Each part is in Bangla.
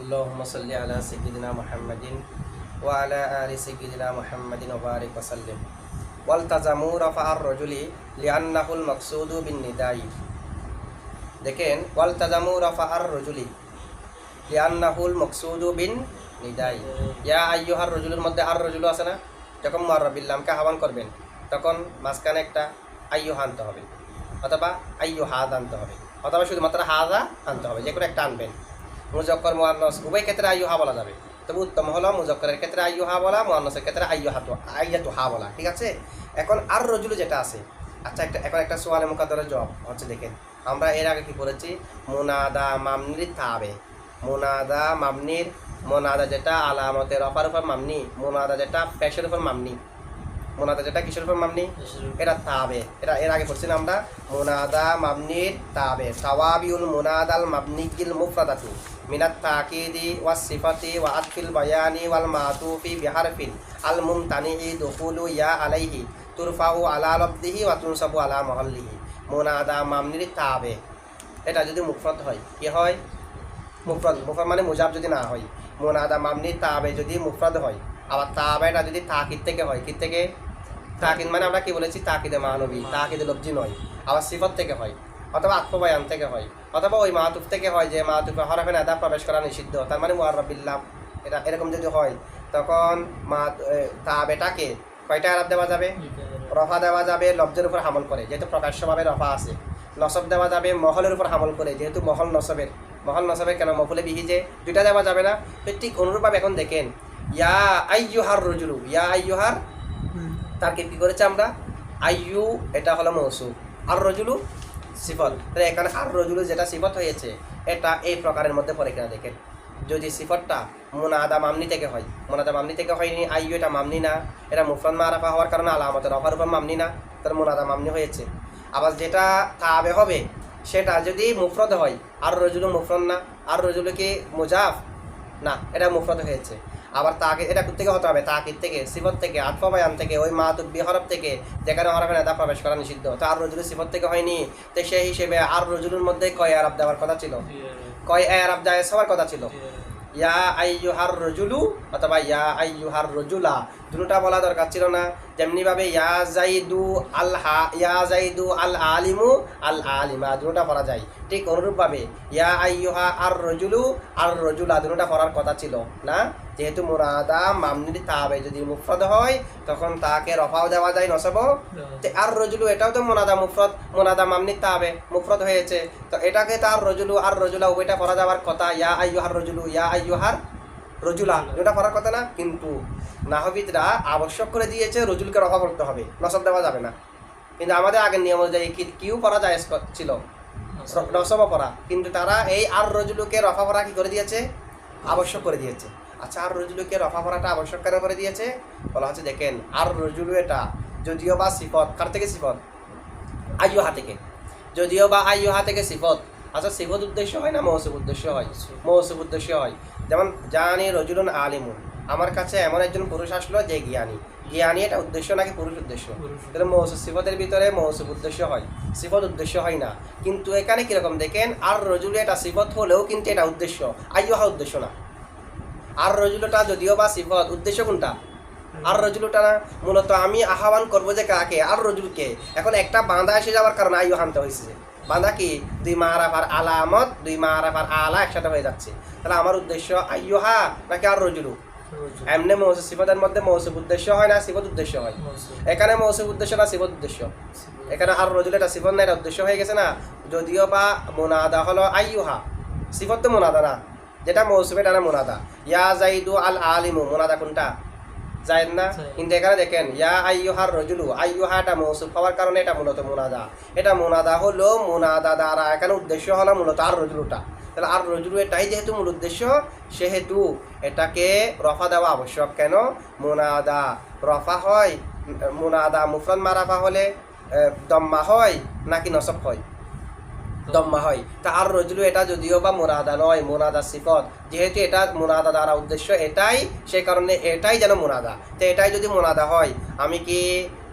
আলা ওয়ালা আর বিন দেখেন রফা আর লিয়ান্নাহুল বিন ইয়া আইয়ুহার রজুলের মধ্যে আর রজুলু আছে না? যখন মোয়ারবিল্লামকে আহ্বান করবেন, তখন মাঝখানে একটা আইয়ু আনতে হবে, অথবা আইয়ু হাত আনতে হবে, অথবা শুধুমাত্র হাদা আনতে হবে, যে কোনো একটা আনবেন। মুজক্কর মুআন্নাস উভয় ক্ষেত্রে আইয়ুহা বলা যাবে। তবে উত্তম হলো মুজক্করের ক্ষেত্রে আইয়ুহা বলা মুআন্নাসের ক্ষেত্রে আইয়ুহা তো আইয়াতু হা বলা ঠিক আছে? এখন আর রজুলু যেটা আছে আচ্ছা একটা এখন একটা সোয়ালে মুকাদ্দরের জব হচ্ছে দেখেন আমরা এর আগে কি করেছি মোনাদা মামনির তাবে মোনাদা মামনির মোনাদা যেটা আলামতের অফার উপর মামনি মোনাদা যেটা পেশের উপর মামনি। মোনাদা যেটা কিসের উপর মামনি? এটা তাবে এটা এর আগে করছিলাম আমরা মোনাদা মামনির তাবে সাওয়াবিউল মুনাদাল মাবনিকিল মুফরাদাতু। আতফিল বায়ানি ওয়াল মাতুফি বিহারফিন। আল মুমতানিহি দুখুলু ইয়া আলাইহি, তুরফাউ আলা লব্দিহি ওয়া তুনসাবু আলা মহল্লিহি। মুনাদা মামনির তাবে। এটা যদি মুফরদ হয়, কি হয়? মুফরদ মুফরদ মানে মুজাব যদি না হয়। মুনাদা মামনি তাবে যদি মুফরদ হয়, আবার তাবেটা যদি তাকিদ থেকে হয়, কি থেকে? তাকিদ মানে আমরা কি বলেছি? তাকিদে মানবী, তাকিদে লব্জি নয়, আবার সিফত থেকে হয়। অথবা আত্মবায়ান থেকে হয়। অথবা ওই মাহাতুফ থেকে হয় যে মাহাতুফে হরফে আদা প্রবেশ করা নিষিদ্ধ। তার মানে মুআররাবিল্লাম এটা এরকম যদি হয় তখন মা তা বেটাকে কয়টা আরব দেওয়া যাবে? রফা দেওয়া যাবে লব্জের উপর হামল করে যেহেতু প্রকাশ্যভাবে রফা আছে। নসব দেওয়া যাবে মহলের উপর হামল করে যেহেতু মহল নসবের। মহল নসবের কেন? মফুলে বিহি যে দুইটা দেওয়া যাবে না? তো ঠিক অনুরূপভাবে এখন দেখেন ইয়া আইয়ুহার রজুলু ইয়া আইয়ুহার তার কি করেছে আমরা? আইয়ু এটা হলো মৌসু আর রজুলু সিফত। তাহলে এখানে আর রজুলু যেটা সিফত হয়েছে, এটা এই প্রকারের মধ্যে পড়ে কিনা দেখেন। যদি সিফতটা মুনাদা মামনি থেকে হয়, মুনাদা মামনি থেকে হয়নি, আইয়ু এটা মামনি না, এটা মুফরান মারাফা হওয়ার কারণে আলামতের অফার উপর মামনি না তার মুনাদা মামনি হয়েছে। আবার যেটা তাবে হবে, সেটা যদি মুফরদ হয়, আর রজুলু মুফরদ না, আর রজুলু কি মুজাফ না, এটা মুফরদ হয়েছে। আবার তাকে এটা থেকে হতে হবে? তাকিদ থেকে সিফত থেকে আত্মবায়ান বায়ান থেকে ওই মাতুব্বি হরফ থেকে যেখানে হরফে নেতা প্রবেশ করা নিষিদ্ধ। তো আর রজুলের সিফত থেকে হয়নি। তো সেই হিসেবে আর রজুলের মধ্যে কয় আরব দেওয়ার কথা ছিল? কয় আরব দেওয়ার সবার কথা ছিল? ইয়া আই আইয়ুহার রজুলু অথবা ইয়া আই আইয়ুহার রজুলা। দুটোটা বলা দরকার ছিল না। যেমনিভাবে ইয়া জাইদু আল হা ইয়া জাইদু আল আলিমু আল আলিমা দুটোটা পড়া যায়। ঠিক অনুরূপভাবে ইয়া আইয়ুহা আর রজুলু আর রজুলা দুটোটা পড়ার কথা ছিল না? যেহেতু মুরাদা মামনির তাবে যদি মুফরদ হয় তখন তাকে রফাও দেওয়া যায় নসব। আর রজুলু এটাও তো মোনাদা মুফরদ মোনাদা মামনির তাবে মুফরদ হয়েছে। তো এটাকে তার রজুলু আর রজুলা উভয়টা পড়া যাওয়ার কথা ইয়া আইয়ুহার রজুলু ইয়া আইয়ুহার রজুলা এটা পড়ার কথা না? কিন্তু নাহবিদরা আবশ্যক করে দিয়েছে রজুলকে রফা করতে হবে। নসব দেওয়া যাবে না। কিন্তু আমাদের আগের নিয়ম অনুযায়ী কি- কিউ পড়া যায় ছিল? নসব। পড়া। কিন্তু তারা এই আর রজুলুকে রফা পড়া কি করে দিয়েছে? আবশ্যক করে দিয়েছে। আচ্ছা আর রজুলুকে রফা পড়াটা আবশ্যক কেন করে দিয়েছে? বলা হচ্ছে দেখেন আর রজুলু এটা যদিও বা সিফত কার থেকে সিফত? আইয়ুহা থেকে। যদিও বা আইয়ুহা থেকে সিফত। আচ্ছা সিফত উদ্দেশ্য হয় না মৌসুব উদ্দেশ্য হয়? মৌসুব উদ্দেশ্য হয়। যেমন জানি রজুলুন আলিমুন। আমার কাছে এমন একজন পুরুষ আসলো যে জ্ঞানী। জ্ঞানী এটা উদ্দেশ্য নাকি পুরুষ উদ্দেশ্য? তাহলে সিফতের ভিতরে মৌসুব উদ্দেশ্য হয়। সিফত উদ্দেশ্য হয় না। কিন্তু এখানে কীরকম দেখেন আর রজুল এটা সিফত হলেও কিন্তু এটা উদ্দেশ্য। আইয়ুহা উদ্দেশ্য না। আর রজুলটা যদিও বা সিফত উদ্দেশ্য কোনটা? আর রজুলটা না। মূলত আমি আহ্বান করব যে কাকে? আর রজুলকে। এখন একটা বাঁধা এসে যাওয়ার কারণে আইয়ু হানতে হয়েছে। বাঁধা কি? দুই মারাফার আলামত দুই মারাফার আলা একসাথে হয়ে যাচ্ছে। তাহলে আমার উদ্দেশ্য আইয়ুহা নাকি আর রজুলু? এমনি মৌসুফ সিফতের মধ্যে মৌসুফ উদ্দেশ্য হয় না সিফত উদ্দেশ্য হয়। এখানে মৌসুফ উদ্দেশ্য না সিফত উদ্দেশ্য? এখানে আর রজুল এটা সিফত না এটা উদ্দেশ্য হয়ে গেছে না? যদিও বা মোনাদা হলো আইয়ুহা। সিফত তো মোনাদা না। যেটা মৌসুফ এটা না মোনাদা। ইয়া জাইদু আল আলিমু মোনাদা কোনটা? জায়েদ না? কিন্তু এখানে দেখেন ইয়া আইয়ুহার রজুলু আইয়ুহা এটা মৌসুফ হওয়ার কারণে এটা মূলত মোনাদা। এটা মোনাদা হলো মোনাদা দ্বারা এখানে উদ্দেশ্য হলো মূলত আর রজুলুটা। তাহলে আর রজুলু এটাই যেহেতু মূল উদ্দেশ্য, সেহেতু এটাকে রফা দেওয়া আবশ্যক। কেন? মোনাদা রফা হয়, মোনাদা মুফরাদ মারাফা হলে দম্মা হয় নাকি নসব হয়? দম্মা হয়। তা আর রজুলু এটা যদিও বা মোনাদা নয়, মোনাদা সিফত। যেহেতু এটা মোনাদা দ্বারা উদ্দেশ্য, এটাই সেই কারণে এটাই যেন মোনাদা। তো এটাই যদি মোনাদা হয়, আমি কি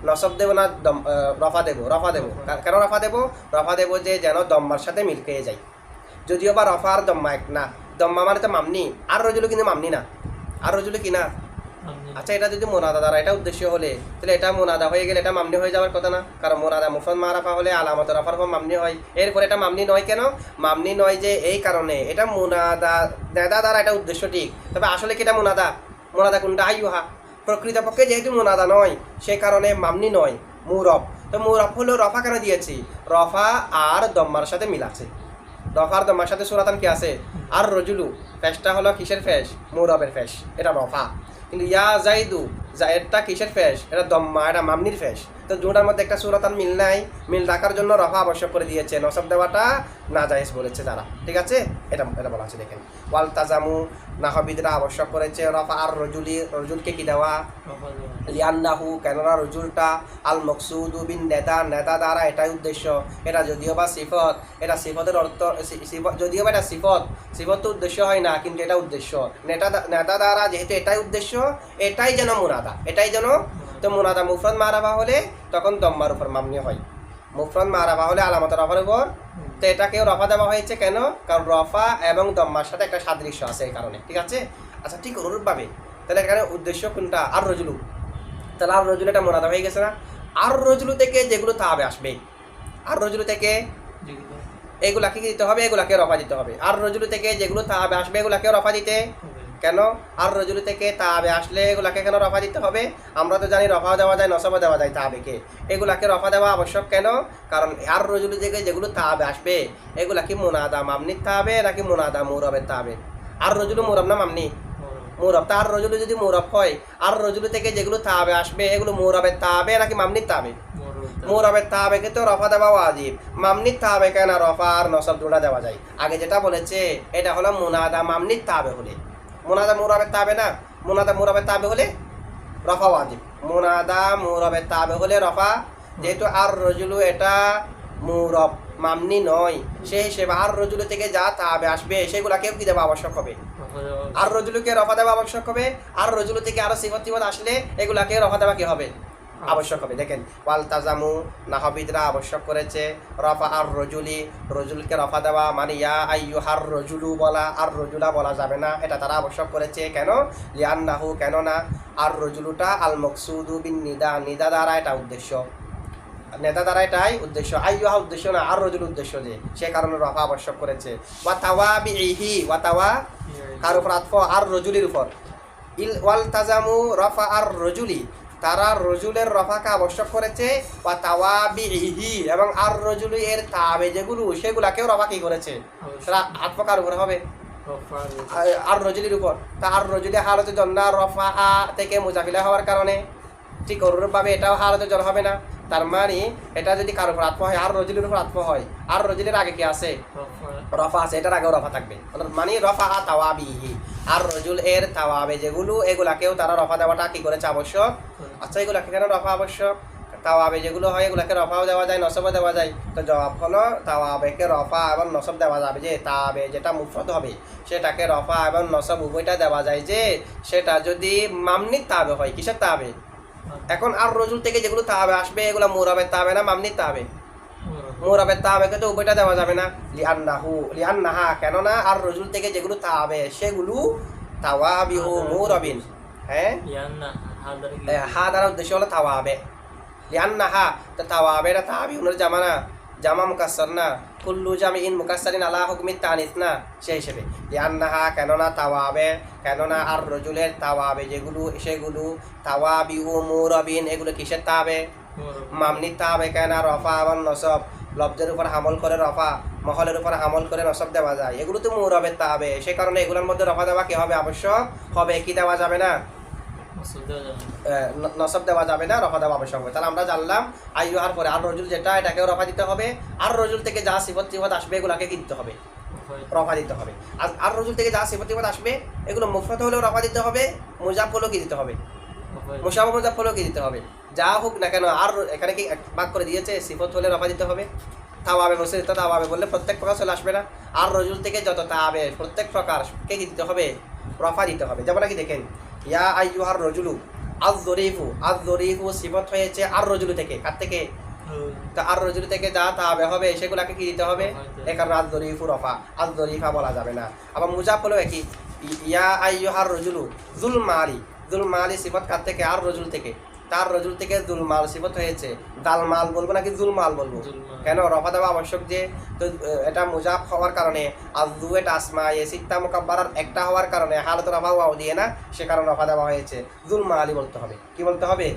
নসব দেবো না দম রফা দেবো? রফা দেবো। কেন রফা দেবো? রফা দেবো যে যেন দম্মার সাথে মিল খেয়ে যায়। যদিও বা রফা আর দম্মা এক না দম্মা মানে তো মামনি আর রজুলু কিন্তু মামনি না আর রজুলু কি না? আচ্ছা এটা যদি মোনাদা দ্বারা এটা উদ্দেশ্য হলে তাহলে এটা মোনাদা হয়ে গেলে এটা মামনি হয়ে যাওয়ার কথা না? কারণ মোনাদা মুফরদ মারাফা হলে আলামত রাফার পর মামনি হয়। এরপরে এটা মামনি নয় কেন? মামনি নয় যে এই কারণে এটা মোনাদা নেদা দ্বারা এটা উদ্দেশ্য ঠিক। তবে আসলে কি এটা মোনাদা মোনাদা কোনটা? আইয়ুহা প্রকৃতপক্ষে যেহেতু মোনাদা নয় সে কারণে মামনি নয় মুরব তো মুরব হলো রফা কেন দিয়েছি রফা আর দম্মার সাথে মিল রফার দম্মার সাথে সুরাতান কি আছে? আর রজুলু ফ্যাসটা হলো কিসের ফ্যাস মৌরবের ফ্যাস এটা রফা কিন্তু ইয়া জাইদু জায়েদটা কিসের ফ্যাস এটা দম্মা এটা মামনির ফ্যাস তো দুটার মধ্যে একটা সুরাতান মিল নাই, মিল রাখার জন্য রফা আবশ্যক করে দিয়েছে নসব দেওয়াটা না জায়েজ বলেছে তারা ঠিক আছে? এটা এটা বলা আছে, দেখেন। ওয়াল তাজামু নাহবিদরা আবশ্যক করেছে রফা আর রজুলি, রজুলকে কি দেওয়া? লিয়ান্নাহু, কেননা রজুলটা আল মকসুদু বিন নেতা নেতা দ্বারা এটাই উদ্দেশ্য। এটা যদিও বা সিফত, এটা সিফতের অর্থ যদিও বা এটা সিফত সিফত তো উদ্দেশ্য হয় না, কিন্তু এটা উদ্দেশ্য। নেতা নেতা দ্বারা যেহেতু এটাই উদ্দেশ্য, এটাই যেন মুরাদা, এটাই যেন তো মুরাদা মুফরদ মারাবা হলে তখন দম্মার উপর মামনি হয়। মুফরদ মারাবা হলে আলামত রফার উপর। তো এটাকেও রফা দেওয়া হয়েছে কেন? কারণ রফা এবং দম্মার সাথে একটা সাদৃশ্য আছে এই কারণে। ঠিক আছে? আচ্ছা ঠিক অনুরূপভাবে। তাহলে এখানে উদ্দেশ্য কোনটা? আর রজুলু তাহলে আর রজুলু এটা মোনাদা হয়ে গেছে না? আর রজুলু থেকে যেগুলো তাবে আসবে। আর রজুলু থেকে এগুলাকে কি দিতে হবে? এগুলাকে রফা দিতে হবে। আর রজুলু থেকে যেগুলো তাবে আসবে এগুলাকে রফা দিতে কেন? আর রজুলু থেকে তাবে আসলে এগুলাকে কেন রফা দিতে হবে? আমরা তো জানি রফা দেওয়া যায় নসবা দেওয়া যায় তাবেকে। এগুলাকে রফা দেওয়া আবশ্যক কেন? কারণ আর রজুলু থেকে যেগুলো তাবে আসবে, এগুলা কি মোনাদা মামনির তাবে নাকি মোনাদা মুরবের তাবে? আর রজুলু মুরব না মামনি? মুরব। তার রজুলু যদি মুরব হয়, আর রজুলু থেকে যেগুলো তাবে আসবে, এগুলো মুরবের তাবে নাকি মামনির তাবে? মুরবের তাবেকে তো রফা দেওয়া ওয়াজিব। মামনির তাবে কেন রফা আর নসব জোড়া দেওয়া যায়? আগে যেটা বলেছে, এটা হলো মুনাদা মামনির তাবে হলে মুনাদা মোরাবে তাবে না? মোনাদা মোরাবে তাবে হলে রফা ওয়াজিব। মোনাদা মোরাবে তাবে হলে রফা। যেহেতু আর রজুলু এটা মুরব, মামনি নয়। সে হিসেবে আর রজুলু থেকে যা তাবে আসবে, সেগুলাকেও কি দেওয়া আবশ্যক হবে? আর রজুলুকে রফা দেওয়া আবশ্যক হবে। আর রজুলু থেকে আরও সিফত আসলে এগুলাকে রফা দেওয়া কি হবে? আবশ্যক হবে। দেখেন ওয়াল তাজামু নাহবিদরা আবশ্যক করেছে রফা আর রজুলি রজুলকে রফা দেওয়া মানে ইয়া আইয়ু হার রজুলু বলা আর রজুলা বলা যাবে না। এটা তারা আবশ্যক করেছে। কেন? লিয়ান নাহু কেন না আর রজুলুটা আল মকসুদু বিন নিদা নিদা দ্বারা এটা উদ্দেশ্য। নেতা দ্বারা এটাই উদ্দেশ্য। আইয়ুহা উদ্দেশ্য না আর রজুল উদ্দেশ্য যে। সে কারণে রফা আবশ্যক করেছে। ওয়া তাওয়া বি ইহি ওয়া তাওয়া কার উপর আতফ? আর রজুলির উপর। ইল ওয়াল তাজামু রফা আর রজুলি। তারা রজুলের রফাকে আবশ্যক করেছে বা তাওয়াবি ইহি এবং আর রজুলি এর তাবে যেগুলো সেগুলাকেও রফা কি করেছে? তারা আতফ কার উপরে হবে। আর- রজুলির উপর। তা আর রজুলি হালতে জন্না রফা আ থেকে মুজাফিলা হওয়ার কারণে। ঠিক অনুরূপভাবে এটাও হালতে জল হবে না। তার মানে এটা যদি কারোর উপর আত্ম হয় আর রজুলির উপর আত্ম হয় আর রজুলির আগে কি আছে? রফা আছে এটার আগেও রফা থাকবে। মানে রফা আ তাওয়াবিহি। আর রজুল এর তাওয়াবে যেগুলো এগুলাকেও তারা রফা দেওয়াটা কি করেছে আবশ্যক আচ্ছা এগুলাকে কেন রফা আবশ্যক তাওয়াবে যেগুলো হয় এগুলাকে রফাও দেওয়া যায় নসবও দেওয়া যায়। তো জবাব হলো তাওয়াবেকে রফা এবং নসব দেওয়া যাবে যে তাবে যেটা মুফরদ হবে সেটাকে রফা এবং নসব উভয়টা দেওয়া যায় যে সেটা যদি মামনির তাবে হয় কিসের তাবে এখন আর রজুল থেকে যেগুলো তাবে আসবে এগুলো মোরাবের তাবে না মামনির তাবে মোরাবের তাবেকে তো উভয়টা দেওয়া যাবে না। লিয়ান্নাহু লিয়ান্নাহা কেননা আর রজুল থেকে যেগুলো তাবে সেগুলো তাওয়াবিহু মুরাবিন। হ্যাঁ? হা দ্বারা উদ্দেশ্য হলো তাওয়াবে। লিয়ান্নাহা তো তাওয়াবে না তাবিউনের জামানা। জামা মুকাসসর না। কুল্লু জামিইন মুকাসসারিন আলা হুকমি তানিস না। সেই হিসেবে। লিয়ান্নাহা কেননা তাওয়াবে কেননা আর রজুলের তাওয়াবে যেগুলো সেগুলো তাওয়াবিউ মুরাবিন এগুলো কিসের তাবে? মামনি তাবে কেন রফা এবং নসব। লব্জের উপর আমল করে রফা মহলের উপর আমল করে নসব দেওয়া যায়। এগুলো তো মুরবের তাবে সে কারণে এগুলোর মধ্যে রফা দেওয়া কি হবে? আবশ্যক হবে কি দেওয়া যাবে না? নসব দেওয়া যাবে না। রফা দেওয়া আবশ্যক হবে। তাহলে আমরা জানলাম আইয়ুহার পরে আর রজুল যেটা এটাকেও রফা দিতে হবে। আর রজুল থেকে যা সিফত সিফত আসবে এগুলাকে কিনতে হবে। রফা দিতে হবে। আর আর রজুল থেকে যা সিফত সিফত আসবে এগুলো মুফরত হলেও রফা দিতে হবে মুজাব হলেও কি দিতে হবে? মুজাব হলেও কি দিতে হবে? যা হোক না কেন আর এখানে কি ভাগ করে দিয়েছে? সিফত হলে রফা দিতে হবে। তাওয়াবে বসে দিতে তাওয়াবে বললে প্রত্যেক প্রকার চলে আসবে না। আর রজুল থেকে যত তাবে প্রত্যেক প্রকার কে কি দিতে হবে? রফা দিতে হবে। যেমন নাকি দেখেন ইয়া আইয়ুহার রজুলু আজ জরিফু আজ জরিফু সিফত হয়েছে আর রজুলু থেকে। কার থেকে? তো আর রজুল থেকে যা তাবে হবে সেগুলাকে কি দিতে হবে? এ কারণে আজ দরিফু রফা। আজ দরিফা বলা যাবে না। আবার মুজাফ হলো কি ইয়া আইয়ুহার রজুলু জুল মালি জুল মালি সিফত কার থেকে? আর রজুল থেকে। তার রজুল থেকে জুল মাল সিফত হয়েছে। দাল মাল বলব নাকি জুল মাল বলব কেন? রফা দেওয়া আবশ্যক যে তো এটা মুজাফ হওয়ার কারণে আর দু এটা আসমা এ সিত্তা মোকাব্বার একটা হওয়ার কারণে হালত রফা ওয়াও দিয়ে না সে কারণে রফা দেওয়া হয়েছে। জুল মালি বলতে হবে। কি বলতে হবে?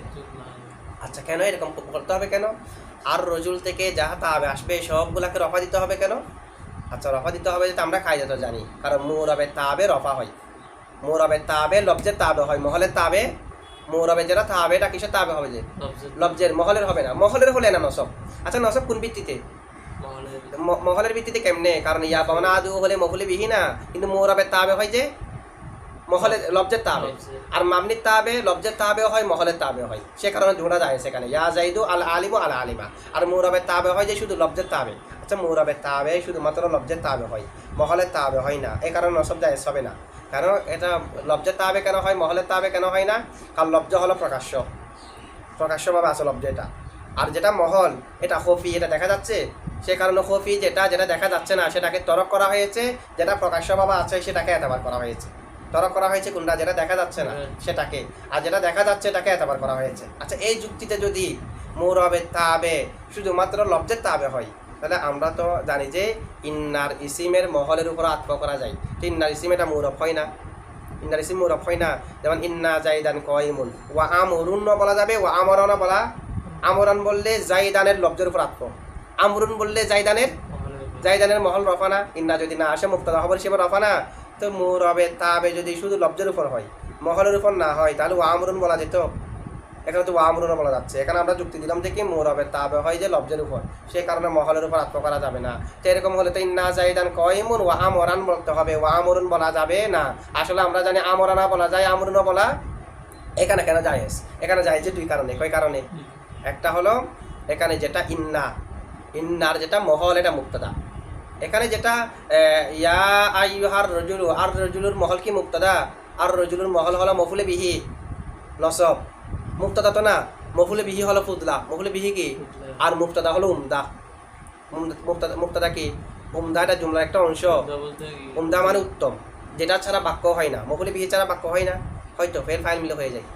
আচ্ছা কেন এরকম করতে হবে কেন? আর রজুল থেকে যা তাবে আসবে সবগুলাকে রফা দিতে হবে কেন? আচ্ছা রফা দিতে হবে যেটা আমরা খাইতে তো জানি। কারণ মুরবে তাবে রফা হয়। মুরবে তাবে লব্জের তাবে হয়। মহলের তাবে মুরবে যেটা তাবে এটা কিসের তাবে হবে যে? লব্জের মহলের হবে না। মহলের হলে না নসব। আচ্ছা নসব কোন ভিত্তিতে? মহলের। ভিত্তিতে কেমনে? কারণ ইয়া পাওনা আদু হলে মহলে বিহি না কিন্তু মুরবে তাবে হয় যে? মহলের লব্জের তাবে। আর মামনির তাবে লব্জের তাবে হয় মহলের তাবে হয়। সে কারণে ধরা যায় সেখানে। ইয়া জাইদু আল আলিমু আল আলিমা। আর মুরাবের তাবে হয় যে শুধু লব্জের তাবে। আচ্ছা মুরাবের তাবে শুধুমাত্র লব্জের তাবে হয়। মহলের তাবে হয় না। এই কারণে নসব যায় হবে না। কারণ এটা লব্জের তাবে কেন হয় মহলের তাবে কেন হয় না? কারণ লব্জ হলো প্রকাশ্য। প্রকাশ্যভাবে আছে লব্জ এটা। আর যেটা মহল এটা খফি এটা দেখা যাচ্ছে? সে কারণে খফি যেটা যেটা দেখা যাচ্ছে না সেটাকে তরক করা হয়েছে যেটা প্রকাশ্যভাবে আছে সেটাকে এতবার করা হয়েছে। তরক করা হয়েছে কোনটা? যেটা দেখা যাচ্ছে না হ্যাঁ। সেটাকে। আর যেটা দেখা যাচ্ছে এটাকে এতবার করা হয়েছে। আচ্ছা এই যুক্তিতে যদি মৌরবের তাবে শুধুমাত্র লব্জের তাবে হয় তাহলে আমরা তো জানি যে ইন্নার ইসিমের মহলের উপর আত্ম করা যায়। তো ইন্নার ইসিম এটা মৌরব হয় না। ইন্নার ইসিম মৌরব হয় না। যেমন ইন্না জাইদান কয়মুন। ওয়া আমরুন বলা যাবে, ওয়া আমরনা বলা, আমরান বললে জাইদানের লব্জের উপর আত্ম। আমরুন বললে জাইদানের জাইদানের মহল রফানা। ইন্না যদি না আসে, মুক্তাদা খবর হিসেবে রফানা। তো মুরবে তাবে যদি শুধু লব্জের উপর হয়, মহলের উপর না হয়, তাহলে ওয়ামরুন বলা যেত। এখানে তো ওয়ামরুন বলা যাচ্ছে। এখানে আমরা যুক্তি দিলাম যে কি মুরবে তাবে হয় যে লব্জের উপর। সেই কারণে মহলের উপর আত্ম করা যাবে না। তো এরকম হলে তো ইন্না জাইদান কয়মুন ওয়া আমরান বলতে হবে। ওয়া আমরুন বলা যাবে না। আসলে আমরা জানি আমরানা বলা যায়, আমরুনও বলা এখানে কেন জায়েজ? এখানে যে দুই কারণে। কয় কারণে? একটা হলো এখানে যেটা ইন্না। ইন্নার যেটা মহল, এটা মুক্তদা। এখানে যেটা ইয়া আইহার রজুলু। আর রজুলুর মহল কি মুক্তদা? আর রজুলুর মহল হলো মফুলে বিহি, নসব। মুক্তদা তো না মফুলে বিহি হলো ফুদলা। মফুলে বিহি কি? আর মুক্তদা হলো উমদা। মুক্তদা মুক্তদা কি? উমদা এটা জুমলার একটা অংশ। উমদা মানে উত্তম। যেটা ছাড়া বাক্য হয় না। মফুলে বিহি ছাড়া বাক্য হয় না। হয়তো ফেল ফাইল মিলে হয়ে যায়।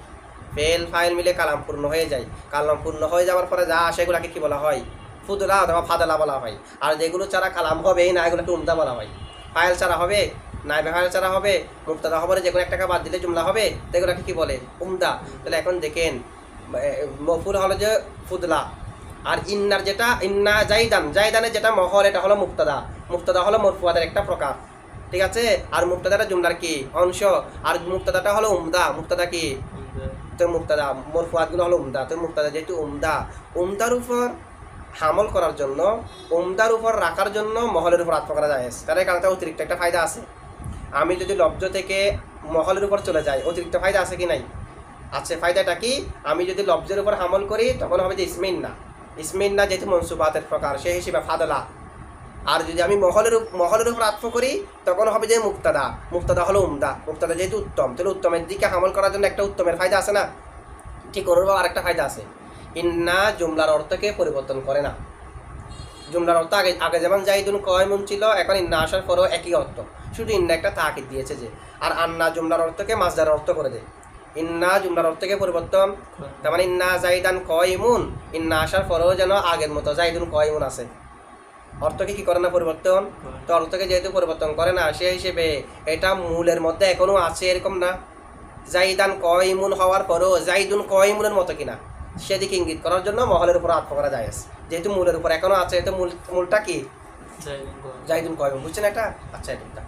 ফেল ফাইল মিলে কালাম পূর্ণ হয়ে যায়। কালাম পূর্ণ হয়ে যাওয়ার পরে যা আসে এগুলাকে কি বলা হয়? ফুদলা অথবা ফাদলা বলা হয়। আর যেগুলো ছাড়া কালাম হবে না এগুলোকে উমদা বলা হয়। ফাইল ছাড়া হবে? নাই ফাইল ছাড়া হবে মুক্তাদা খবরে যে কোনো এক টাকা বাদ দিলে জুমলা হবে তো এগুলোকে কি বলে? উমদা। তাহলে এখন দেখেন মফুল হলো যে ফুদলা। আর ইন্নার যেটা ইন্না জাইদান। জাইদানের যেটা মহল এটা হলো মুক্তাদা মুক্তাদা হলো মরফুয়াদের একটা প্রকার। ঠিক আছে? আর মুক্তাদাটা জুমলার কি? অংশ। আর মুক্তাদাটা হলো উমদা। মুক্তাদা কি? তো মুক্তাদা মরফুয়াতগুলো হলো উমদা। তো মুক্তাদা যেহেতু উমদা। উমদার উপর হামল করার জন্য উমদার উপর রাখার জন্য মহলের উপর আত্ম করা যায় তার কারণে অতিরিক্ত একটা ফায়দা আছে। আমি যদি লব্জ থেকে মহলের উপর চলে যাই, অতিরিক্ত ফায়দা আছে কি নাই? আছে ফায়দাটা কি? আমি যদি লব্জের উপর হামল করি, তখন হবে যে ইসমিন না। ইসমিন না যেহেতু মনসুবাতের প্রকার সেই হিসেবে ফাদলা। আর যদি আমি মহলের মহলের উপর আত্ম করি, তখন হবে যে মুক্তাদা। মুক্তাদা হলো উমদা। মুক্তাদা যেহেতু উত্তম, তাহলে উত্তমের দিকে হামল করার জন্য একটা উত্তমের ফায়দা আছে না? ঠিক অনুরূপ আরেকটা ফায়দা আছে। ইন্না জুমলার অর্থকে পরিবর্তন করে না। জুমলার অর্থ আগে আগে যেমন জাইদুন কয়মুন ছিল, এখন ইন্না আসার পরেও একই অর্থ। শুধু ইন্না একটা তাকিদ দিয়েছে যে আর আন্না জুমলার অর্থকে মাজদার অর্থ করে দেয়। ইন্না জুমলার অর্থকে পরিবর্তন তার মানে ইন্না জাইদান কয়মুন ইন্না আসার পরেও যেন আগের মতো জাইদুন কয়মুন আছে। অর্থকে কি করে না পরিবর্তন? তো অর্থকে যেহেতু পরিবর্তন করে না সে হিসেবে এটা মূলের মধ্যে এখনও আছে এরকম না। জাইদান কয়মুন হওয়ার পরও জাইদুন কয়মুনের মতো কিনা সেদিকে ইঙ্গিত করার জন্য মহলের উপর আত্ম করা যায়। যেহেতু মূলের উপর এখনও আছে তো মূল মূলটা কি? জাইদুন কয়মুন বুঝছেন এটা? আচ্ছা এটা।